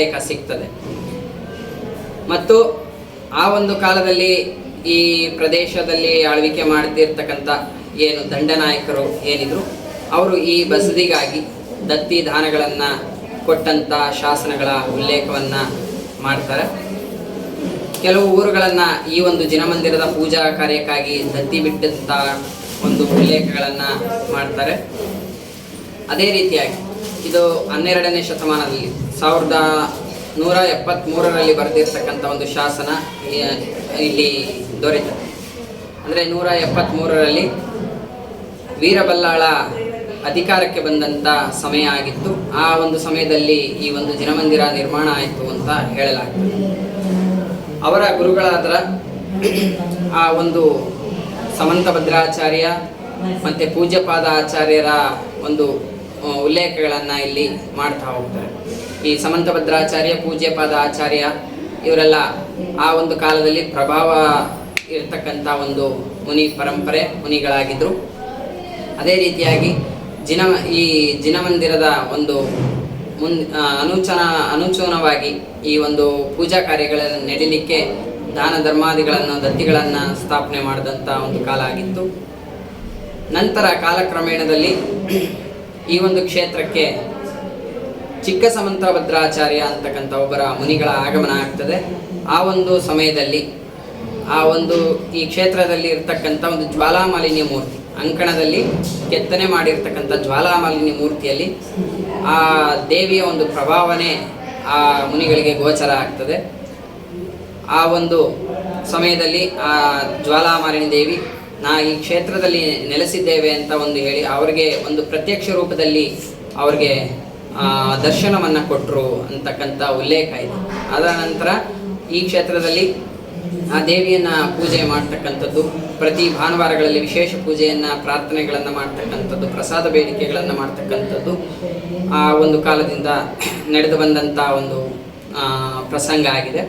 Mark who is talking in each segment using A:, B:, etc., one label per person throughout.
A: ಉಲ್ಲೇಖ ಸಿಗ್ತದೆ. ಮತ್ತು ಆ ಒಂದು ಕಾಲದಲ್ಲಿ ಈ ಪ್ರದೇಶದಲ್ಲಿ ಆಳ್ವಿಕೆ ಮಾಡ್ತಿರ್ತಕ್ಕಂಥ ಏನು ದಂಡನಾಯಕರು ಏನಿದ್ರು, ಅವರು ಈ ಬಸದಿಗಾಗಿ ದತ್ತಿ ದಾನಗಳನ್ನು ಕೊಟ್ಟಂಥ ಶಾಸನಗಳ ಉಲ್ಲೇಖವನ್ನು ಮಾಡ್ತಾರೆ. ಕೆಲವು ಊರುಗಳನ್ನು ಈ ಒಂದು ಜಿನಮಂದಿರದ ಪೂಜಾ ಕಾರ್ಯಕ್ಕಾಗಿ ದತ್ತಿ ಬಿಟ್ಟಂಥ ಒಂದು ಉಲ್ಲೇಖಗಳನ್ನು ಮಾಡ್ತಾರೆ. ಅದೇ ರೀತಿಯಾಗಿ ಇದು ಹನ್ನೆರಡನೇ ಶತಮಾನದಲ್ಲಿ ಸಾವಿರದ ನೂರ ಎಪ್ಪತ್ತ್ಮೂರರಲ್ಲಿ ಬರೆದಿರ್ತಕ್ಕಂಥ ಒಂದು ಶಾಸನ ಇಲ್ಲಿ ದೊರೆತದೆ ಅಂದರೆ ನೂರ ಎಪ್ಪತ್ತ್ಮೂರರಲ್ಲಿ ವೀರಬಲ್ಲಾಳ ಅಧಿಕಾರಕ್ಕೆ ಬಂದಂಥ ಸಮಯ ಆಗಿತ್ತು. ಆ ಒಂದು ಸಮಯದಲ್ಲಿ ಈ ಒಂದು ಜಿನಮಂದಿರ ನಿರ್ಮಾಣ ಆಯಿತು ಅಂತ ಹೇಳಲಾಗ್ತದೆ. ಅವರ ಗುರುಗಳಾದ ಆ ಒಂದು ಸಮಂತ ಭದ್ರಾಚಾರ್ಯ ಮತ್ತು ಪೂಜ್ಯಪಾದ ಆಚಾರ್ಯರ ಒಂದು ಉಲ್ಲೇಖಗಳನ್ನು ಇಲ್ಲಿ ಮಾಡ್ತಾ ಹೋಗ್ತಾರೆ. ಈ ಸಮಂತಭದ್ರಾಚಾರ್ಯ ಪೂಜ್ಯಪಾದ ಆಚಾರ್ಯ ಇವರೆಲ್ಲ ಆ ಒಂದು ಕಾಲದಲ್ಲಿ ಪ್ರಭಾವ ಇರತಕ್ಕಂಥ ಒಂದು ಮುನಿ ಪರಂಪರೆ ಮುನಿಗಳಾಗಿದ್ದರು ಅದೇ ರೀತಿಯಾಗಿ ಜಿನ ಈ ಜಿನಮಂದಿರದ ಒಂದು ಮುನ್ ಅನುಚನ ಅನುಚೂನವಾಗಿ ಈ ಒಂದು ಪೂಜಾ ಕಾರ್ಯಗಳನ್ನು ನಡೀಲಿಕ್ಕೆ ದಾನ ಧರ್ಮಾದಿಗಳನ್ನು, ದತ್ತಿಗಳನ್ನು ಸ್ಥಾಪನೆ ಮಾಡಿದಂಥ ಒಂದು ಕಾಲ ಆಗಿತ್ತು. ನಂತರ ಕಾಲಕ್ರಮೇಣದಲ್ಲಿ ಈ ಒಂದು ಕ್ಷೇತ್ರಕ್ಕೆ ಚಿಕ್ಕ ಸಮಂತ ಭದ್ರಾಚಾರ್ಯ ಅಂತಕ್ಕಂಥ ಒಬ್ಬರ ಮುನಿಗಳ ಆಗಮನ ಆಗ್ತದೆ. ಆ ಒಂದು ಸಮಯದಲ್ಲಿ, ಆ ಒಂದು ಈ ಕ್ಷೇತ್ರದಲ್ಲಿ ಇರ್ತಕ್ಕಂಥ ಒಂದು ಜ್ವಾಲಾಮಾಲಿನ್ಯ ಮೂರ್ತಿ, ಅಂಕಣದಲ್ಲಿ ಕೆತ್ತನೆ ಮಾಡಿರ್ತಕ್ಕಂಥ ಜ್ವಾಲಾಮಾಲಿನ್ಯ ಮೂರ್ತಿಯಲ್ಲಿ ಆ ದೇವಿಯ ಒಂದು ಪ್ರಭಾವನೆ ಆ ಮುನಿಗಳಿಗೆ ಗೋಚರ ಆಗ್ತದೆ. ಆ ಒಂದು ಸಮಯದಲ್ಲಿ ಆ ಜ್ವಾಲಾಮಾಲಿನಿ ದೇವಿ, ನಾ ಈ ಕ್ಷೇತ್ರದಲ್ಲಿ ನೆಲೆಸಿದ್ದೇವೆ ಅಂತ ಒಂದು ಹೇಳಿ, ಅವರಿಗೆ ಒಂದು ಪ್ರತ್ಯಕ್ಷ ರೂಪದಲ್ಲಿ ಅವ್ರಿಗೆ ದರ್ಶನವನ್ನ ಕೊಟ್ಟರು ಅಂತಕ್ಕಂಥ ಉಲ್ಲೇಖ ಇದೆ. ಅದರ ನಂತರ ಈ ಕ್ಷೇತ್ರದಲ್ಲಿ ಆ ದೇವಿಯನ್ನ ಪೂಜೆ ಮಾಡ್ತಕ್ಕಂಥದ್ದು, ಪ್ರತಿ ಭಾನುವಾರಗಳಲ್ಲಿ ವಿಶೇಷ ಪೂಜೆಯನ್ನು, ಪ್ರಾರ್ಥನೆಗಳನ್ನು ಮಾಡ್ತಕ್ಕಂಥದ್ದು, ಪ್ರಸಾದ ಬೇಡಿಕೆಗಳನ್ನು ಮಾಡ್ತಕ್ಕಂಥದ್ದು, ಆ ಒಂದು ಕಾಲದಿಂದ ನಡೆದು ಬಂದಂಥ ಒಂದು ಪ್ರಸಂಗ ಆಗಿದೆ.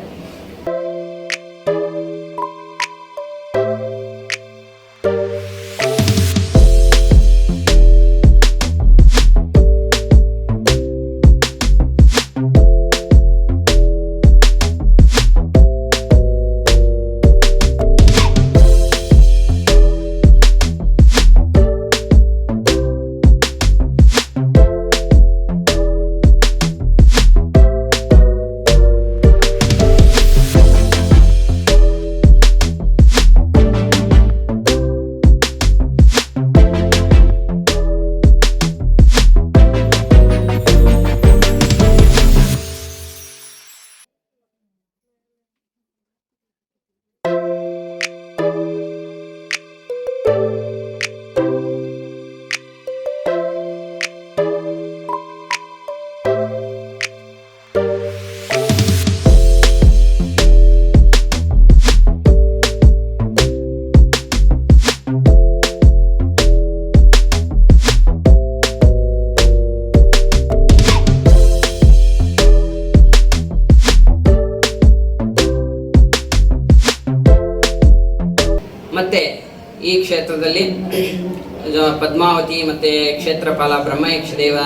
A: ಕ್ಷೇತ್ರದಲ್ಲಿ ಪದ್ಮಾವತಿ ಮತ್ತೆ ಕ್ಷೇತ್ರಪಾಲ ಬ್ರಹ್ಮಯಕ್ಷ ದೇವ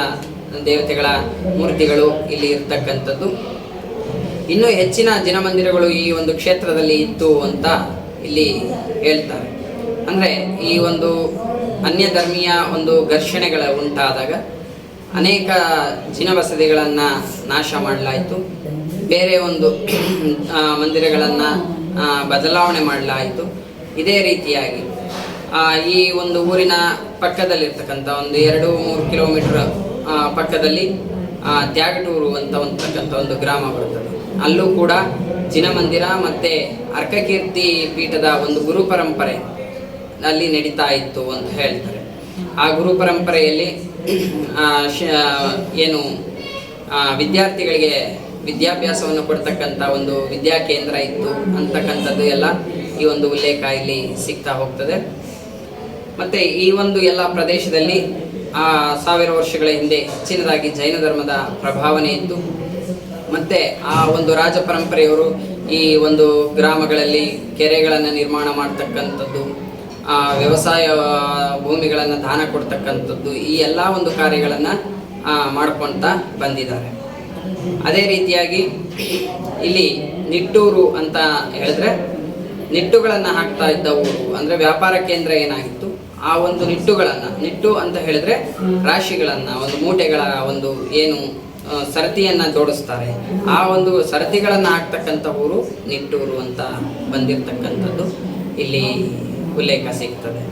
A: ದೇವತೆಗಳ ಮೂರ್ತಿಗಳು ಇಲ್ಲಿ ಇರ್ತಕ್ಕಂಥದ್ದು. ಇನ್ನೂ ಹೆಚ್ಚಿನ ಜನಮಂದಿರಗಳು ಈ ಒಂದು ಕ್ಷೇತ್ರದಲ್ಲಿ ಇತ್ತು ಅಂತ ಇಲ್ಲಿ ಹೇಳ್ತಾರೆ. ಅಂದರೆ ಈ ಒಂದು ಅನ್ಯ ಧರ್ಮೀಯ ಒಂದು ಘರ್ಷಣೆಗಳ ಉಂಟಾದಾಗ ಅನೇಕ ಜಿನ ಬಸದಿಗಳನ್ನು ನಾಶ ಮಾಡಲಾಯಿತು. ಬೇರೆ ಒಂದು ಮಂದಿರಗಳನ್ನು ಬದಲಾವಣೆ ಮಾಡಲಾಯಿತು. ಇದೇ ರೀತಿಯಾಗಿ. ಈ ಒಂದು ಊರಿನ ಪಕ್ಕದಲ್ಲಿರ್ತಕ್ಕಂಥ ಒಂದು ಎರಡು ಮೂರು ಕಿಲೋಮೀಟರ್ ಪಕ್ಕದಲ್ಲಿ ತ್ಯಾಗಟೂರು ಅಂತ ಅಂತಕ್ಕಂಥ ಒಂದು ಗ್ರಾಮ ಬರುತ್ತದೆ. ಅಲ್ಲೂ ಕೂಡ ಜಿನಮಂದಿರ ಮತ್ತೆ ಅರ್ಕಕೀರ್ತಿ ಪೀಠದ ಒಂದು ಗುರು ಪರಂಪರೆ ಅಲ್ಲಿ ನಡೀತಾ ಇತ್ತು ಅಂತ ಹೇಳ್ತಾರೆ. ಆ ಗುರು ಪರಂಪರೆಯಲ್ಲಿ ಏನು ವಿದ್ಯಾರ್ಥಿಗಳಿಗೆ ವಿದ್ಯಾಭ್ಯಾಸವನ್ನು ಕೊಡ್ತಕ್ಕಂಥ ಒಂದು ವಿದ್ಯಾ ಕೇಂದ್ರ ಇತ್ತು ಅಂತಕ್ಕಂಥದ್ದು ಎಲ್ಲ ಈ ಒಂದು ಉಲ್ಲೇಖ ಇಲ್ಲಿ ಸಿಗ್ತಾ ಹೋಗ್ತದೆ. ಮತ್ತೆ ಈ ಒಂದು ಎಲ್ಲ ಪ್ರದೇಶದಲ್ಲಿ, ಆ, ಸಾವಿರ ವರ್ಷಗಳ ಹಿಂದೆ ಹೆಚ್ಚಿನದಾಗಿ ಜೈನ ಧರ್ಮದ ಪ್ರಭಾವನೆ ಇತ್ತು. ಮತ್ತೆ ಆ ಒಂದು ರಾಜ ಪರಂಪರೆಯವರು ಈ ಒಂದು ಗ್ರಾಮಗಳಲ್ಲಿ ಕೆರೆಗಳನ್ನು ನಿರ್ಮಾಣ ಮಾಡ್ತಕ್ಕಂಥದ್ದು, ಆ, ವ್ಯವಸಾಯ ಭೂಮಿಗಳನ್ನು ದಾನ ಕೊಡ್ತಕ್ಕಂಥದ್ದು, ಈ ಎಲ್ಲ ಒಂದು ಕಾರ್ಯಗಳನ್ನು ಮಾಡ್ಕೊಳ್ತಾ ಬಂದಿದ್ದಾರೆ. ಅದೇ ರೀತಿಯಾಗಿ ಇಲ್ಲಿ ನಿಟ್ಟೂರು ಅಂತ ಹೇಳಿದ್ರೆ, ನಿಟ್ಟುಗಳನ್ನು ಹಾಕ್ತಾ ಇದ್ದ ಊರು, ಅಂದ್ರೆ ವ್ಯಾಪಾರ ಕೇಂದ್ರ ಏನಾಗಿತ್ತು ಆ ಒಂದು ನಿಟ್ಟುಗಳನ್ನ, ನಿಟ್ಟು ಅಂತ ಹೇಳಿದ್ರೆ ರಾಶಿಗಳನ್ನ, ಒಂದು ಮೂಟೆಗಳ ಒಂದು ಏನು ಸರತಿಯನ್ನ ಜೋಡಿಸ್ತಾರೆ. ಆ ಒಂದು ಸರತಿಗಳನ್ನ ಹಾಕ್ತಕ್ಕಂಥ ಊರು ನಿಟ್ಟೂರು ಅಂತ ಬಂದಿರತಕ್ಕಂಥದ್ದು ಇಲ್ಲಿ ಉಲ್ಲೇಖ ಸಿಗ್ತದೆ.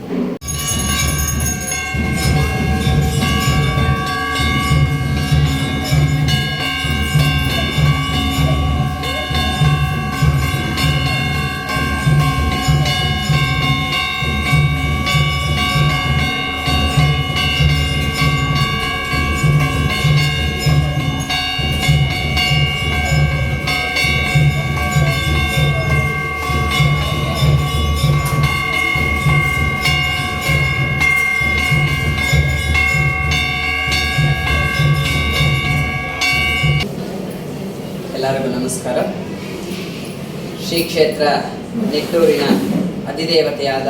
A: ಶ್ರೀ ಕ್ಷೇತ್ರ ನಿಟ್ಟೂರಿನ ಅಧಿದೇವತೆಯಾದ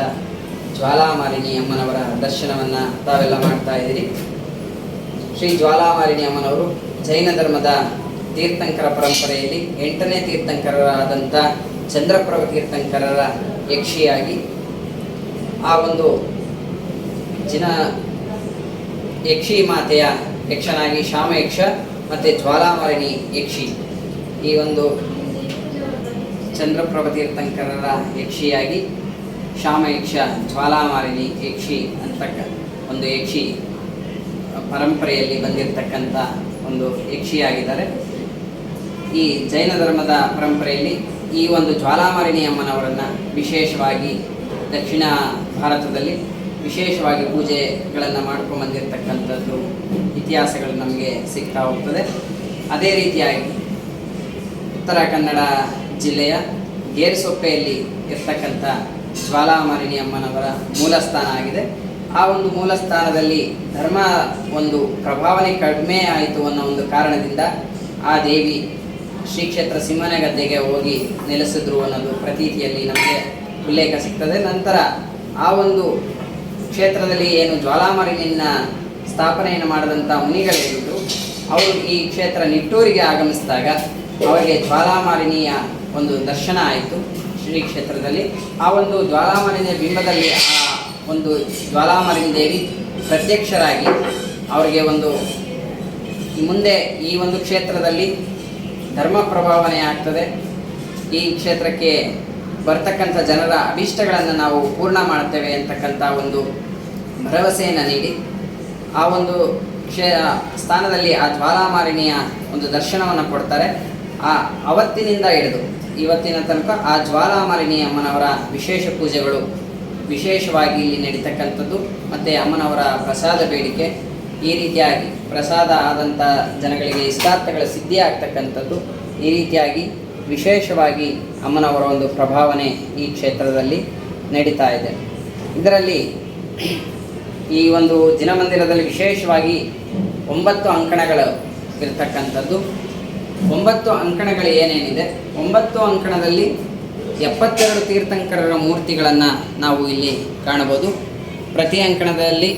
A: ಜ್ವಾಲಾಮಾಲಿನಿ ಅಮ್ಮನವರ ದರ್ಶನವನ್ನು ತಾವೆಲ್ಲ ಮಾಡ್ತಾ ಇದ್ದೀರಿ. ಶ್ರೀ ಜ್ವಾಲಾಮಾಲಿನಿ ಅಮ್ಮನವರು ಜೈನ ಧರ್ಮದ ತೀರ್ಥಂಕರ ಪರಂಪರೆಯಲ್ಲಿ ಎಂಟನೇ ತೀರ್ಥಂಕರರಾದಂಥ ಚಂದ್ರಪ್ರಭ ತೀರ್ಥಂಕರರ ಯಕ್ಷಿಯಾಗಿ ಆ ಒಂದು ಜಿನ ಯಕ್ಷಿ ಮಾತೆಯ ಯಕ್ಷನಾಗಿ ಶಾಮಯಕ್ಷ ಮತ್ತು ಜ್ವಾಲಾಮಾಲಿನಿ ಯಕ್ಷಿ ಈ ಒಂದು ಚಂದ್ರಪ್ರಭ ತೀರ್ಥಂಕರರ ಯಕ್ಷಿಯಾಗಿ ಶ್ಯಾಮಯಕ್ಷ ಜ್ವಾಲಾಮಾಲಿನಿ ಯಕ್ಷಿ ಅಂತಕ್ಕ ಒಂದು ಯಕ್ಷಿ ಪರಂಪರೆಯಲ್ಲಿ ಬಂದಿರತಕ್ಕಂಥ ಒಂದು ಯಕ್ಷಿಯಾಗಿದ್ದಾರೆ. ಈ ಜೈನ ಧರ್ಮದ ಪರಂಪರೆಯಲ್ಲಿ ಈ ಒಂದು ಜ್ವಾಲಾಮಾಲಿನಿ ಅಮ್ಮನವರನ್ನು ವಿಶೇಷವಾಗಿ ದಕ್ಷಿಣ ಭಾರತದಲ್ಲಿ ವಿಶೇಷವಾಗಿ ಪೂಜೆಗಳನ್ನು ಮಾಡ್ಕೊಂಡು ಬಂದಿರತಕ್ಕಂಥದ್ದು ಇತಿಹಾಸಗಳು ನಮಗೆ ಸಿಗ್ತಾ ಹೋಗ್ತದೆ. ಅದೇ ರೀತಿಯಾಗಿ ಉತ್ತರ ಕನ್ನಡ ಜಿಲ್ಲೆಯ ಗೇರುಸೊಪ್ಪೆಯಲ್ಲಿ ಇರ್ತಕ್ಕಂಥ ಜ್ವಾಲಾಮಾಲಿನಿ ಅಮ್ಮನವರ ಮೂಲಸ್ಥಾನ ಆಗಿದೆ. ಆ ಒಂದು ಮೂಲಸ್ಥಾನದಲ್ಲಿ ಧರ್ಮ ಒಂದು ಪ್ರಭಾವನೆ ಕಡಿಮೆ ಆಯಿತು ಅನ್ನೋ ಒಂದು ಕಾರಣದಿಂದ ಆ ದೇವಿ ಶ್ರೀ ಕ್ಷೇತ್ರ ಸಿಂಹನಗದ್ದೆಗೆ ಹೋಗಿ ನೆಲೆಸಿದ್ರು ಅನ್ನೋದು ಪ್ರತೀತಿಯಲ್ಲಿ ನಮಗೆ ಉಲ್ಲೇಖ ಸಿಗ್ತದೆ. ನಂತರ ಆ ಒಂದು ಕ್ಷೇತ್ರದಲ್ಲಿ ಏನು ಜ್ವಾಲಾಮಾಲಿನಿಯನ್ನ ಸ್ಥಾಪನೆಯನ್ನು ಮಾಡಿದಂಥ ಮುನಿಗಳೇನಿದ್ರು ಅವರು ಈ ಕ್ಷೇತ್ರ ನಿಟ್ಟೂರಿಗೆ ಆಗಮಿಸಿದಾಗ ಅವರಿಗೆ ಜ್ವಾಲಾಮಾಲಿನಿಯ ಒಂದು ದರ್ಶನ ಆಯಿತು ಶ್ರೀ ಕ್ಷೇತ್ರದಲ್ಲಿ. ಆ ಒಂದು ಜ್ವಾಲಾಮಾಲಿನಿಯ ಬಿಂಬದಲ್ಲಿ ಆ ಒಂದು ಜ್ವಾಲಾಮಾಲಿನಿ ದೇವಿ ಪ್ರತ್ಯಕ್ಷರಾಗಿ ಅವರಿಗೆ ಒಂದು ಮುಂದೆ ಈ ಒಂದು ಕ್ಷೇತ್ರದಲ್ಲಿ ಧರ್ಮ ಪ್ರಭಾವನೆ ಆಗ್ತದೆ. ಈ ಕ್ಷೇತ್ರಕ್ಕೆ ಬರ್ತಕ್ಕಂಥ ಜನರ ಅಭೀಷ್ಟಗಳನ್ನು ನಾವು ಪೂರ್ಣ ಮಾಡ್ತೇವೆ ಅಂತಕ್ಕಂಥ ಒಂದು ಭರವಸೆಯನ್ನು ನೀಡಿ ಆ ಒಂದು ಕ್ಷೇ ಸ್ಥಾನದಲ್ಲಿ ಆ ಜ್ವಾಲಾಮಾಲಿನಿಯ ಒಂದು ದರ್ಶನವನ್ನು ಕೊಡ್ತಾರೆ. ಆ ಅವತ್ತಿನಿಂದ ಹಿಡಿದು ಇವತ್ತಿನ ತನಕ ಆ ಜ್ವಾಲಾಮಾಲಿನಿ ಅಮ್ಮನವರ ವಿಶೇಷ ಪೂಜೆಗಳು ವಿಶೇಷವಾಗಿ ಇಲ್ಲಿ ನಡೀತಕ್ಕಂಥದ್ದು. ಮತ್ತು ಅಮ್ಮನವರ ಪ್ರಸಾದ ಬೇಡಿಕೆ ಈ ರೀತಿಯಾಗಿ ಪ್ರಸಾದ ಆದಂಥ ಜನಗಳಿಗೆ ಇಷ್ಟಾರ್ಥಗಳ ಸಿದ್ಧಿ ಆಗ್ತಕ್ಕಂಥದ್ದು. ಈ ರೀತಿಯಾಗಿ ವಿಶೇಷವಾಗಿ ಅಮ್ಮನವರ ಒಂದು ಪ್ರಭಾವನೆ ಈ ಕ್ಷೇತ್ರದಲ್ಲಿ ನಡೀತಾ ಇದೆ. ಇದರಲ್ಲಿ ಈ ಒಂದು ದಿನಮಂದಿರದಲ್ಲಿ ವಿಶೇಷವಾಗಿ ಒಂಬತ್ತು ಅಂಕಣಗಳು ಇರ್ತಕ್ಕಂಥದ್ದು. ಒಂಬತ್ತು ಅಂಕಣಗಳು ಏನೇನಿದೆ? ಒಂಬತ್ತು ಅಂಕಣದಲ್ಲಿ ಎಪ್ಪತ್ತೆರಡು ತೀರ್ಥಂಕರರ ಮೂರ್ತಿಗಳನ್ನು ನಾವು ಇಲ್ಲಿ ಕಾಣಬಹುದು. ಪ್ರತಿ ಅಂಕಣದಲ್ಲಿ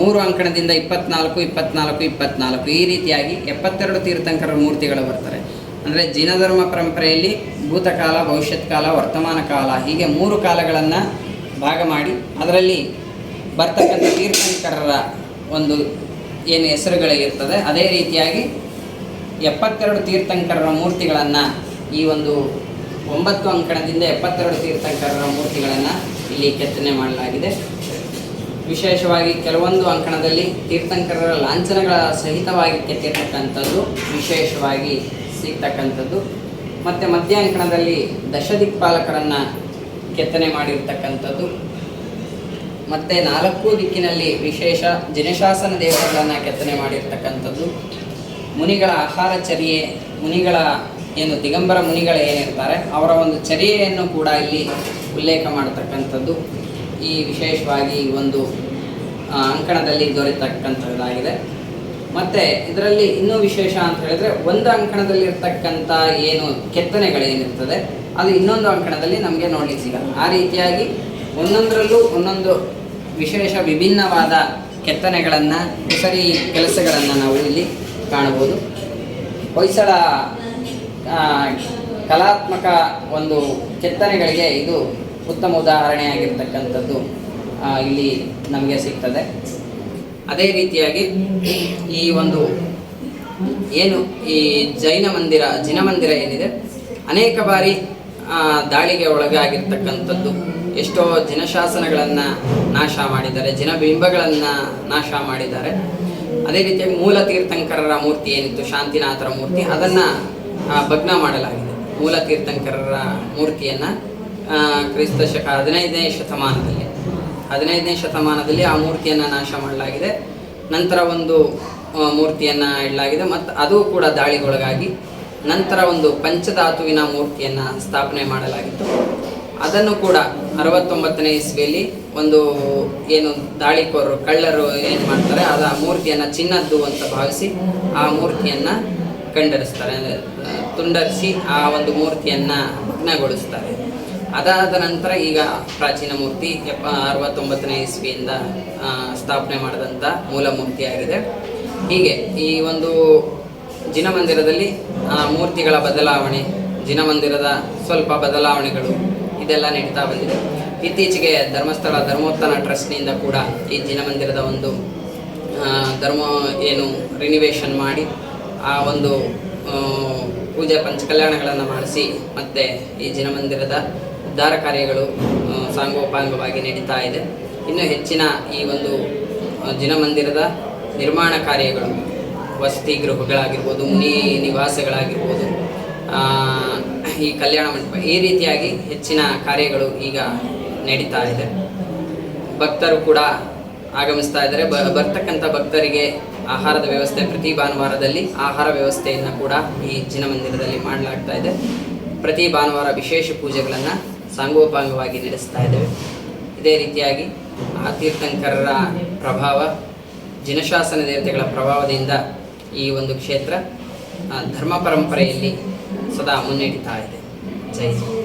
A: ಮೂರು ಅಂಕಣದಿಂದ ಇಪ್ಪತ್ನಾಲ್ಕು ಇಪ್ಪತ್ನಾಲ್ಕು ಇಪ್ಪತ್ನಾಲ್ಕು. ಈ ರೀತಿಯಾಗಿ ಎಪ್ಪತ್ತೆರಡು ತೀರ್ಥಂಕರರ ಮೂರ್ತಿಗಳು ಬರ್ತಾರೆ ಅಂದರೆ ಜಿನಧರ್ಮ ಪರಂಪರೆಯಲ್ಲಿ ಭೂತಕಾಲ ಭವಿಷ್ಯತ್ ಕಾಲ ವರ್ತಮಾನ ಕಾಲ, ಹೀಗೆ ಮೂರು ಕಾಲಗಳನ್ನು ಭಾಗ ಮಾಡಿ ಅದರಲ್ಲಿ ಬರ್ತಕ್ಕಂಥ ತೀರ್ಥಂಕರರ ಒಂದು ಏನು ಹೆಸರುಗಳಿರ್ತದೆ ಅದೇ ರೀತಿಯಾಗಿ ಎಪ್ಪತ್ತೆರಡು ತೀರ್ಥಂಕರರ ಮೂರ್ತಿಗಳನ್ನು ಈ ಒಂದು ಒಂಬತ್ತು ಅಂಕಣದಿಂದ ಎಪ್ಪತ್ತೆರಡು ತೀರ್ಥಂಕರರ ಮೂರ್ತಿಗಳನ್ನು ಇಲ್ಲಿ ಕೆತ್ತನೆ ಮಾಡಲಾಗಿದೆ. ವಿಶೇಷವಾಗಿ ಕೆಲವೊಂದು ಅಂಕಣದಲ್ಲಿ ತೀರ್ಥಂಕರರ ಲಾಂಛನಗಳ ಸಹಿತವಾಗಿ ಕೆತ್ತಿರ್ತಕ್ಕಂಥದ್ದು, ವಿಶೇಷವಾಗಿ ಸಿಗ್ತಕ್ಕಂಥದ್ದು ಮತ್ತು ಮಧ್ಯ ಅಂಕಣದಲ್ಲಿ ದಶದಿಕ್ಪಾಲಕರನ್ನು ಕೆತ್ತನೆ ಮಾಡಿರ್ತಕ್ಕಂಥದ್ದು. ಮತ್ತು ನಾಲ್ಕು ದಿಕ್ಕಿನಲ್ಲಿ ವಿಶೇಷ ಜನಶಾಸನ ದೇವರುಗಳನ್ನು ಕೆತ್ತನೆ ಮಾಡಿರ್ತಕ್ಕಂಥದ್ದು. ಮುನಿಗಳ ಆಹಾರ ಚರ್ಯೆ, ಮುನಿಗಳ ಏನು ದಿಗಂಬರ ಮುನಿಗಳು ಏನಿರ್ತಾರೆ, ಅವರ ಒಂದು ಚರ್ಯೆಯನ್ನು ಕೂಡ ಇಲ್ಲಿ ಉಲ್ಲೇಖ ಮಾಡತಕ್ಕಂಥದ್ದು. ಈ ವಿಶೇಷವಾಗಿ ಒಂದು ಅಂಕಣದಲ್ಲಿ ದೊರೆತಕ್ಕಂಥದ್ದಾಗಿದೆ. ಮತ್ತು ಇದರಲ್ಲಿ ಇನ್ನೂ ವಿಶೇಷ ಅಂತ ಹೇಳಿದ್ರೆ, ಒಂದು ಅಂಕಣದಲ್ಲಿ ಇರ್ತಕ್ಕಂಥ ಏನು ಕೆತ್ತನೆಗಳೇನಿರ್ತದೆ, ಅದು ಇನ್ನೊಂದು ಅಂಕಣದಲ್ಲಿ ನಮಗೆ ನೋಡಲಿಕ್ಕೆ ಸಿಗಲ್ಲ ಆ ರೀತಿಯಾಗಿ ಒಂದೊಂದರಲ್ಲೂ ಒಂದೊಂದು ವಿಶೇಷ ವಿಭಿನ್ನವಾದ ಕೆತ್ತನೆಗಳನ್ನು ಸರಿ ಕೆಲಸಗಳನ್ನು ನಾವು ಇಲ್ಲಿ ಕಾಣಬಹುದು. ಹೊಯ್ಸಳ ಕಲಾತ್ಮಕ ಒಂದು ಕೆತ್ತನೆಗಳಿಗೆ ಇದು ಉತ್ತಮ ಉದಾಹರಣೆಯಾಗಿರ್ತಕ್ಕಂಥದ್ದು ಇಲ್ಲಿ ನಮಗೆ ಸಿಗ್ತದೆ. ಅದೇ ರೀತಿಯಾಗಿ ಈ ಒಂದು ಏನು, ಈ ಜೈನ ಮಂದಿರ, ಜಿನ ಮಂದಿರ ಏನಿದೆ, ಅನೇಕ ಬಾರಿ ದಾಳಿಗೆ ಒಳಗಾಗಿರ್ತಕ್ಕಂಥದ್ದು. ಎಷ್ಟೋ ಜಿನಶಾಸನಗಳನ್ನು ನಾಶ ಮಾಡಿದ್ದಾರೆ ಜಿನಬಿಂಬಗಳನ್ನು ನಾಶ ಮಾಡಿದ್ದಾರೆ. ಅದೇ ರೀತಿಯಾಗಿ ಮೂಲ ತೀರ್ಥಂಕರರ ಮೂರ್ತಿ ಏನಿತ್ತು, ಶಾಂತಿನಾಥರ ಮೂರ್ತಿ, ಅದನ್ನು ಭಗ್ನ ಮಾಡಲಾಗಿದೆ. ಮೂಲ ತೀರ್ಥಂಕರರ ಮೂರ್ತಿಯನ್ನು ಕ್ರಿಸ್ತ ಶಕ, ಹದಿನೈದನೇ ಶತಮಾನದಲ್ಲಿ. ಹದಿನೈದನೇ ಶತಮಾನದಲ್ಲಿ ಆ ಮೂರ್ತಿಯನ್ನು ನಾಶ ಮಾಡಲಾಗಿದೆ. ನಂತರ ಒಂದು ಮೂರ್ತಿಯನ್ನು ಇಡಲಾಗಿದೆ. ಮತ್ತು ಅದು ಕೂಡ ದಾಳಿಗೊಳಗಾಗಿ ನಂತರ ಒಂದು ಪಂಚಧಾತುವಿನ ಮೂರ್ತಿಯನ್ನು ಸ್ಥಾಪನೆ ಮಾಡಲಾಗಿತ್ತು. ಅದನ್ನು ಕೂಡ ಅರವತ್ತೊಂಬತ್ತನೇ ಇಸ್ವಿಯಲ್ಲಿ ಒಂದು ಏನು ದಾಳಿಕೋರರು, ಕಳ್ಳರು ಏನು ಮಾಡ್ತಾರೆ, ಅದು ಆ ಮೂರ್ತಿಯನ್ನು ಚಿನ್ನದ್ದು ಅಂತ ಭಾವಿಸಿ ಆ ಮೂರ್ತಿಯನ್ನು ಕಂಡರಿಸ್ತಾರೆ. ತುಂಡರಿಸಿ ಆ ಒಂದು ಮೂರ್ತಿಯನ್ನು ಭಗ್ನಗೊಳಿಸ್ತಾರೆ ಅದಾದ ನಂತರ ಈಗ ಪ್ರಾಚೀನ ಮೂರ್ತಿ ಎಪ್ಪ, ಅರವತ್ತೊಂಬತ್ತನೇ ಇಸ್ವಿಯಿಂದ ಸ್ಥಾಪನೆ ಮಾಡಿದಂಥ ಮೂಲ ಮೂರ್ತಿಯಾಗಿದೆ. ಹೀಗೆ ಈ ಒಂದು ಜಿನಮಂದಿರದಲ್ಲಿ ಮೂರ್ತಿಗಳ ಬದಲಾವಣೆ, ಜಿನಮಂದಿರದ ಸ್ವಲ್ಪ ಬದಲಾವಣೆಗಳು ಇದೆಲ್ಲ ನಡೀತಾ ಬಂದಿದೆ. ಇತ್ತೀಚೆಗೆ ಧರ್ಮಸ್ಥಳ ಧರ್ಮೋತ್ಥಾನ ಟ್ರಸ್ಟ್ನಿಂದ ಕೂಡ ಈ ಜಿನಮಂದಿರದ ಒಂದು ಧರ್ಮ ಏನು ರಿನಿವೇಶನ್ ಮಾಡಿ, ಆ ಒಂದು ಪೂಜೆ ಪಂಚಕಲ್ಯಾಣಗಳನ್ನು ಮಾಡಿಸಿ, ಮತ್ತೆ ಈ ಜಿನಮಂದಿರದ ಉದ್ಧಾರ ಕಾರ್ಯಗಳು ಸಾಂಗೋಪಾಂಗವಾಗಿ ನಡೀತಾ ಇದೆ. ಇನ್ನು ಹೆಚ್ಚಿನ ಈ ಒಂದು ಜಿನಮಂದಿರದ ನಿರ್ಮಾಣ ಕಾರ್ಯಗಳು, ವಸತಿ ಗೃಹಗಳಾಗಿರ್ಬೋದು, ಮುನಿ ನಿವಾಸಗಳಾಗಿರ್ಬೋದು ಈ ಕಲ್ಯಾಣ ಮಂಟಪ, ಈ ರೀತಿಯಾಗಿ ಹೆಚ್ಚಿನ ಕಾರ್ಯಗಳು ಈಗ ನಡೀತಾ ಇದೆ. ಭಕ್ತರು ಕೂಡ ಆಗಮಿಸ್ತಾ ಇದ್ದಾರೆ. ಬರ್ತಕ್ಕಂಥ ಭಕ್ತರಿಗೆ ಆಹಾರದ ವ್ಯವಸ್ಥೆ ಪ್ರತಿ ಭಾನುವಾರದಲ್ಲಿ ಆಹಾರ ವ್ಯವಸ್ಥೆಯನ್ನು ಕೂಡ ಈ ಜಿನ ಮಂದಿರದಲ್ಲಿ ಮಾಡಲಾಗ್ತಾ ಇದೆ. ಪ್ರತಿ ಭಾನುವಾರ ವಿಶೇಷ ಪೂಜೆಗಳನ್ನು ಸಾಂಗೋಪಾಂಗವಾಗಿ ನಡೆಸ್ತಾ ಇದ್ದೇವೆ. ಇದೇ ರೀತಿಯಾಗಿ ಆ ತೀರ್ಥಂಕರರ ಪ್ರಭಾವ, ಜಿನಶಾಸನ ದೇವತೆಗಳ ಪ್ರಭಾವದಿಂದ ಈ ಒಂದು ಕ್ಷೇತ್ರ ಧರ್ಮ ಪರಂಪರೆಯಲ್ಲಿ ಸದಾ ಮುನ್ನಡೀತಾ ಇದೆ. ಜೈ ಹಿಂದ್.